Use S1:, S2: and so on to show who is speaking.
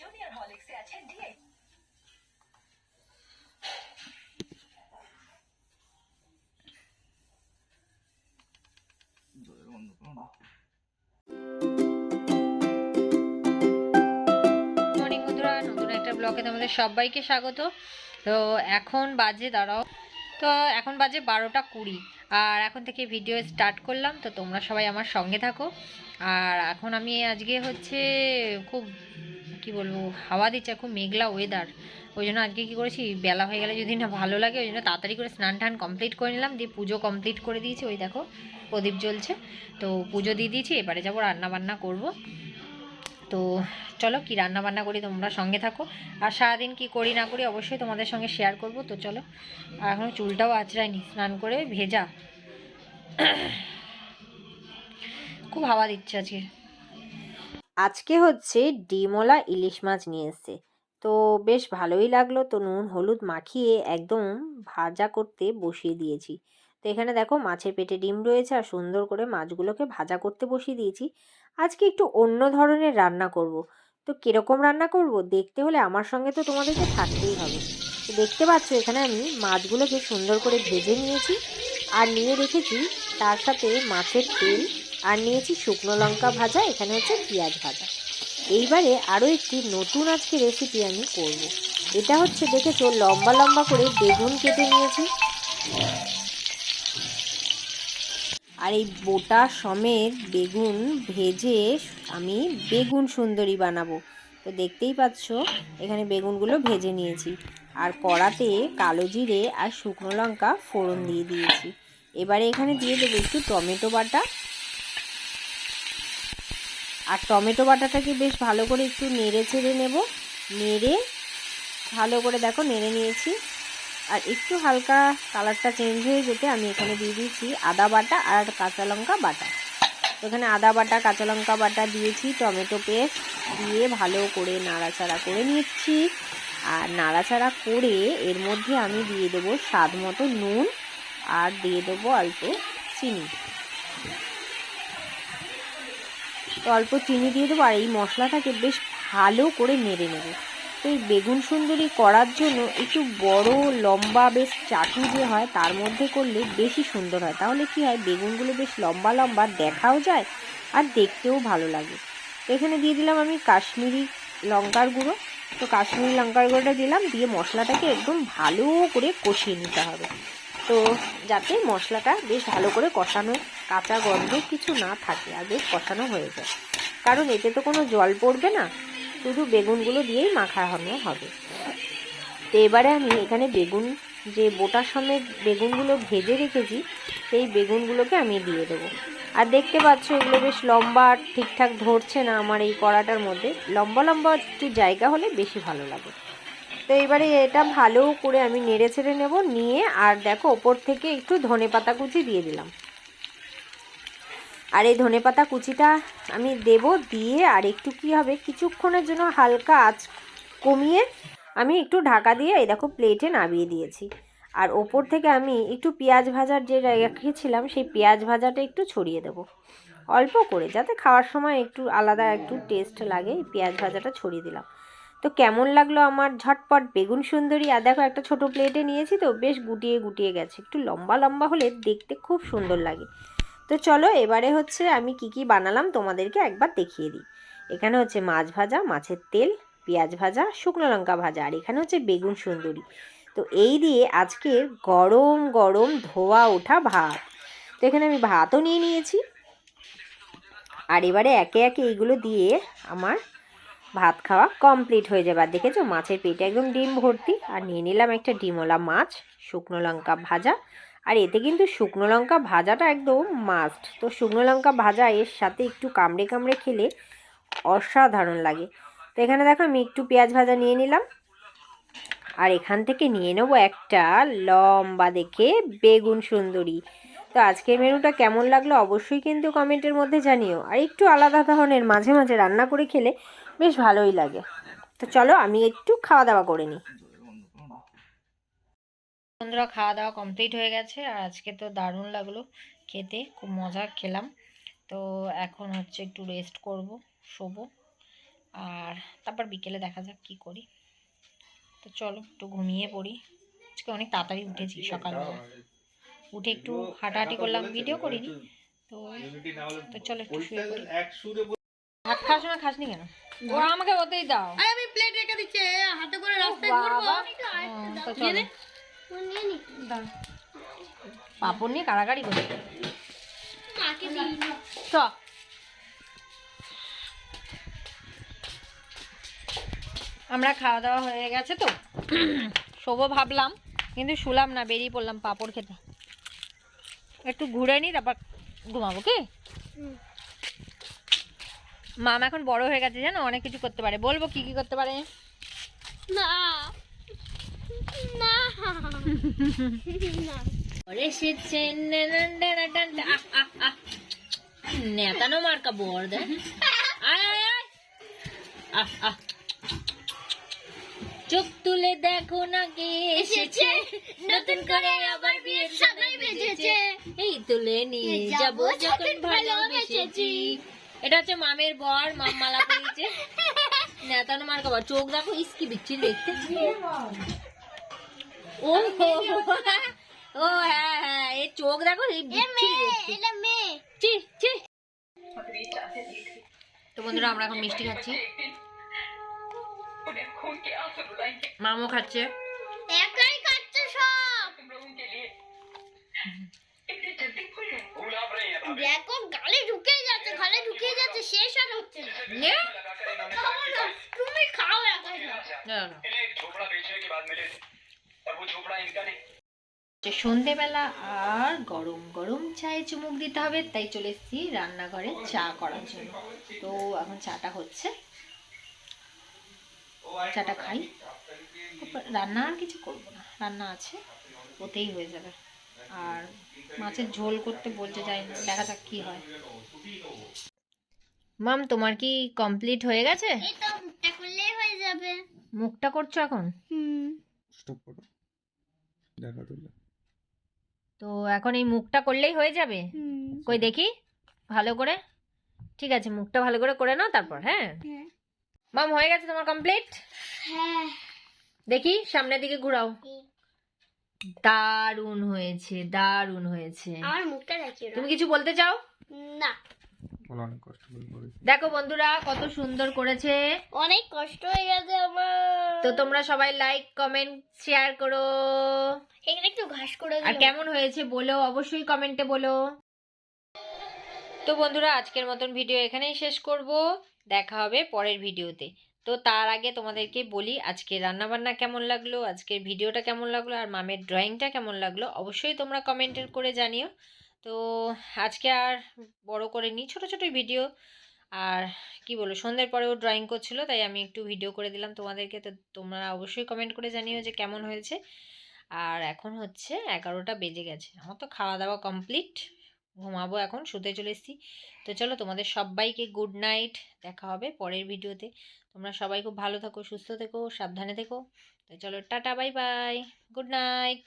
S1: Junior হরলিক্সে আছে DA
S2: নতুন একটা ব্লগে তোমাদের সবাইকে স্বাগত। তো এখন বাজে, দাঁড়াও। তো এখন বাজে বারোটা কুড়ি। আর এখন থেকে ভিডিও স্টার্ট করলাম। তো তোমরা সবাই আমার সঙ্গে থাকো। আর এখন আমি আজকে হচ্ছে খুব কি বলব, হাওয়া দিচ্ছে, খুব মেঘলা ওয়েদার ওই জন্য আজকে কী করেছি, বেলা হয়ে গেলে যদি না ভালো লাগে, ওই জন্য তাড়াতাড়ি করে স্নান টান কমপ্লিট করে নিলাম, দিয়ে পুজো কমপ্লিট করে দিয়েছি। ওই দেখো, প্রদীপ জ্বলছে। তো পুজো দিয়ে দিয়েছি, এবারে যাব রান্না বান্না করব। তো চলো কি রান্না বান্না করি, তোমরা সঙ্গে থাকো। আর সারাদিন কি করি না করি, অবশ্যই তোমাদের সঙ্গে শেয়ার করব। তো চলো, আর এখনও চুলটাও আঁচড়ায়নি, স্নান করে ভেজা। খুব হাওয়া দিচ্ছে আজকে। আজকে হচ্ছে ডিমলা ইলিশ মাছ নিয়ে এসছে। তো বেশ ভালোই লাগল তো নুন হলুদ মাখিয়ে একদম ভাজা করতে বসিয়ে দিয়েছি। তো এখানে দেখো মাছের পেটে ডিম রয়েছে আর সুন্দর করে মাছগুলোকে ভাজা করতে বসিয়ে দিয়েছি। আজকে একটু অন্য ধরনের রান্না করব। তো কীরকম রান্না করব দেখতে হলে আমার সঙ্গে তো তোমাদেরকে থাকতেই হবে। তো দেখতে পাচ্ছ এখানে আমি মাছগুলোকে সুন্দর করে ভেজে নিয়েছি। আর নিয়ে রেখেছি তার সাথে মাছের তেল আর নিয়েছি শুকনো লঙ্কা ভাজা, এখানে হচ্ছে পেঁয়াজ ভাজা। এইবারে আরও একটি নতুন আজকে রেসিপি আমি করব। এটা হচ্ছে, দেখেছ, লম্বা লম্বা করে বেগুন কেটে নিয়েছি। আর এই বোটা সমেত বেগুন ভেজে আমি বেগুন সুন্দরী বানাবো। তো দেখতেই পাচ্ছ, এখানে বেগুনগুলো ভেজে নিয়েছি। আর কড়াতে কালো জিরে আর শুকনো লঙ্কা ফোড়ন দিয়ে দিয়েছি। এবারে এখানে দিয়ে দেবো একটু টমেটো বাটা আর টমেটো বাটাটাকে বেশ ভালো করে একটু নেড়ে ছেড়ে নেব। নেড়ে ভালো করে দেখো নেড়ে নিয়েছি। আর একটু হালকা কালারটা চেঞ্জ হয়ে যেতে আমি এখানে দিয়ে দিয়েছি আদা বাটা আর কাঁচা লঙ্কা বাটা। এখানে আদা বাটা, কাঁচা লঙ্কা বাটা দিয়েছি, টমেটো পেস্ট দিয়ে ভালো করে নাড়াচাড়া করে নিচ্ছি। আর নাড়াচাড়া করে এর মধ্যে আমি দিয়ে দেবো স্বাদ মতো নুন আর দিয়ে দেবো অল্প চিনি। অল্প চিনি দিয়ে দেবো আর এই মশলাটাকে বেশ ভালো করে নেড়ে নেব। তো এই বেগুন সুন্দরী করার জন্য একটু বড়, লম্বা বেশ চাটু যে হয় তার মধ্যে করলে বেশি সুন্দর হয়। তাহলে কি হয়, বেগুনগুলো বেশ লম্বা লম্বা দেখাও যায় আর দেখতেও ভালো লাগে। এখানে দিয়ে দিলাম আমি কাশ্মীরি লঙ্কার গুঁড়ো। তো কাশ্মীরি লঙ্কার গুঁড়োটা দিলাম, দিয়ে মশলাটাকে একদম ভালো করে কষিয়ে নিতে হবে। তো যাতে মশলাটা বেশ ভালো করে কষানো, কাঁচা গন্ধ কিছু না থাকে আর বেশ কষানো হয়ে যায়। কারণ এতে তো কোনো জল পড়বে না, শুধু বেগুনগুলো দিয়েই মাখানো হবে। তো এবারে আমি এখানে বেগুন, যে বোটার সমেত বেগুনগুলো ভেজে রেখেছি, সেই বেগুনগুলোকে আমি দিয়ে দেবো। আর দেখতে পাচ্ছ এগুলো বেশ লম্বা, ঠিকঠাক ধরছে না আমার এই কড়াটার মধ্যে। লম্বা লম্বা একটু জায়গা হলে বেশি ভালো লাগে। তো এবারে এটা ভালো করে আমি নেড়ে ছেড়ে নেব, নিয়ে আর দেখো ওপর থেকে একটু ধনে পাতা কুচি দিয়ে দিলাম। আর এই ধনেপাতা কুচিটা আমি দেব দিয়ে আর একটু কি হবে, কিছুক্ষণের জন্য হালকা আঁচ কমিয়ে আমি একটু ঢাকা দিয়ে এই দেখো প্লেটে নামিয়ে দিয়েছি। আর ওপর থেকে আমি একটু পেঁয়াজ ভাজার যে রেখেছিলাম, সেই পেঁয়াজ ভাজাটা একটু ছড়িয়ে দেব। অল্প করে, যাতে খাওয়ার সময় একটু আলাদা একটু টেস্ট লাগে পেঁয়াজ ভাজাটা ছড়িয়ে দিলাম। তো কেমন লাগল আমার ঝটপট বেগুন সুন্দরী? আর দেখো একটা ছোট প্লেটে নিয়েছি তো, বেশ গুটিয়ে গুটিয়ে গেছে। একটু লম্বা লম্বা হলে দেখতে খুব সুন্দর লাগে। তো চলো এবারে হচ্ছে আমি কি কি বানালাম তোমাদেরকে একবার দেখিয়ে দিই। এখানে হচ্ছে মাছ ভাজা, মাছের তেল, পেঁয়াজ ভাজা, শুকনো লঙ্কা ভাজা, আর এখানে হচ্ছে বেগুন সুন্দরী। তো এই দিয়ে আজকে গরম গরম ধোয়া ওঠা ভাত। তো এখানে আমি ভাতও নিয়ে নিয়েছি। আর এবারে একে একে এইগুলো দিয়ে আমার ভাত খাওয়া কমপ্লিট হয়ে যাবে। আর দেখেছ মাছের পেটে একদম ডিম ভর্তি। আর নিয়ে নিলাম একটা ডিমওয়ালা মাছ, শুকনো লঙ্কা ভাজা। আর এতে কিন্তু শুকনো লঙ্কা ভাজাটা একদম মাস্ট তো শুকনো লঙ্কা ভাজা এর সাথে একটু কামড়ে কামড়ে খেলে অসাধারণ লাগে। তো এখানে দেখো আমি একটু পেঁয়াজ ভাজা নিয়ে নিলাম। আর এখান থেকে নিয়ে নেব একটা লম্বা দেখে বেগুন সুন্দরী। তো আজকের মেনুটা কেমন লাগল অবশ্যই কিন্তু কমেন্টের মধ্যে জানিও। আর একটু আলাদা ধরনের মাঝে মাঝে রান্না করে খেলে বেশ ভালোই লাগে। তো চলো আমি একটু খাওয়া দাওয়া করে নিই। বন্ধুরা খাওয়া দাওয়া কমপ্লিট হয়ে গেছে আর আজকে তো দারুণ লাগল খেতে খুব মজা খেলাম। তো এখন হচ্ছে একটু রেস্ট করব শোবো আর তারপর বিকেলে দেখা যাক কি করি। তো চলো একটু ঘুমিয়ে পড়ি। আজকে অনেক তাড়াতাড়ি উঠেছি সকালবেলা উঠে একটু হাঁটাহাঁটি করলাম ভিডিও করিনি। তো তো চলো একটু শুয়ে পড়ি। খাস না খাসনি কেন? ওরা আমাকে ওতেই দাও।
S3: আমি প্লেট রেখে দিচ্ছে হাতে করে রাস্তায়
S2: ও, তো চলো।
S3: দাও।
S2: পাপড় নিয়ে কাড়াকাড়ি করি চ। আমরা খাওয়া দাওয়া হয়ে গেছে তো। শোবো ভাবলাম কিন্তু শুলাম না বেরিয়ে পড়লাম পাপড় খেতে। একটু ঘুরে নি তারপর ঘুমাবো কি? মাম এখন বড় হয়ে গেছে জানো অনেক কিছু করতে পারে। বলব কি কি করতে পারে?
S3: না। না।
S2: ওরে এসেছে নেতানো মার্কা বর দে আয় আয় আয়। আহ আহ। চোখ তুলে দেখো না কে এসেছে। নতুন করে আবার বিয়ের সানাই বেজেছে এই তুলে নিয়ে যাব যখন ভালোবেসেছি। এটা হচ্ছে মামের বর মাম মালা পরিয়েছে। নেতানো মার খাবার চোখ দেখো ইস্কি বিচ্ছি দেখতে। ও ও হ্যাঁ হ্যাঁ এ চোখ দেখো তো বন্ধুরা আমরা এখন মিষ্টি খাচ্ছি। মামও খাচ্ছে।
S3: দেখো গালে ঢুকে শেষ আর হচ্ছে না। তুমি খাও
S2: সন্ধেবেলা আর গরম গরম চায়ে চুমুক দিতে হবে তাই চলে এসেছি রান্নাঘরে চা করার জন্য। তো এখন চাটা হচ্ছে। চাটা খাই। রান্না আর কিছু করব না। রান্না আছে ওতেই হয়ে যাবে। আর মাছের ঝোল করতে বলতে যাই না দেখা যাক কী হয়। মাম তোমার কি কমপ্লিট হয়ে গেছে?
S3: এই তো মুখটা করলেই হয়ে যাবে।
S2: মুখটা করছ এখন?
S3: হুম।
S4: স্টপ করো। দেখা তুললে
S2: তো এখন এই মুখটা করলেই হয়ে যাবে? কই দেখি? ভালো করে? ঠিক আছে মুখটা ভালো করে করে নাও তারপর হ্যাঁ?
S3: হ্যাঁ।
S2: মাম হয়ে গেছে তোমার কমপ্লিট
S3: হ্যাঁ।
S2: দেখি সামনের দিকে ঘোরাও। দারুণ হয়েছে দারুণ হয়েছে।
S3: আমার মুখটা
S2: তুমি কিছু বলতে চাও?
S3: না।
S4: বলো অনেক কষ্ট করে
S2: দেখো বন্ধুরা কত সুন্দর করেছে।
S3: অনেক কষ্ট হয়ে গেছে আমার।
S2: তো তোমরা সবাই লাইক কমেন্ট শেয়ার করো।
S3: এখানে একটু ঘাস করে
S2: আর কেমন হয়েছে বলো অবশ্যই কমেন্টে বলো। তো বন্ধুরা আজকের মতন ভিডিও এখানেই শেষ করব। দেখা হবে পরের ভিডিওতে তো। তার আগে তোমাদেরকে বলি আজকে রান্নাবান্না কেমন লাগল আজকের ভিডিওটা কেমন লাগল আর মামের ড্রয়িংটা কেমন লাগল অবশ্যই তোমরা কমেন্টের করে জানিও। তো আজকে আর বড় করে নিই ছোটো ছোটোই ভিডিও আর কি বলো সন্ধ্যের পরেও ড্রয়িং করছিল, তাই আমি একটু ভিডিও করে দিলাম তোমাদেরকে। তো তোমরা অবশ্যই কমেন্ট করে জানিও যে কেমন হয়েছে। আর এখন হচ্ছে এগারোটা বেজে গেছে। আমার তো খাওয়া দাওয়া কমপ্লিট ঘুমাবো এখন, শুতে চলে এসেছি। তো চলো তোমাদের সবাইকে গুড নাইট দেখা হবে পরের ভিডিওতে তোমরা সবাই খুব ভালো থাকো, সুস্থ থেকো, সাবধানে থেকো। তো চলো, tata bye bye good night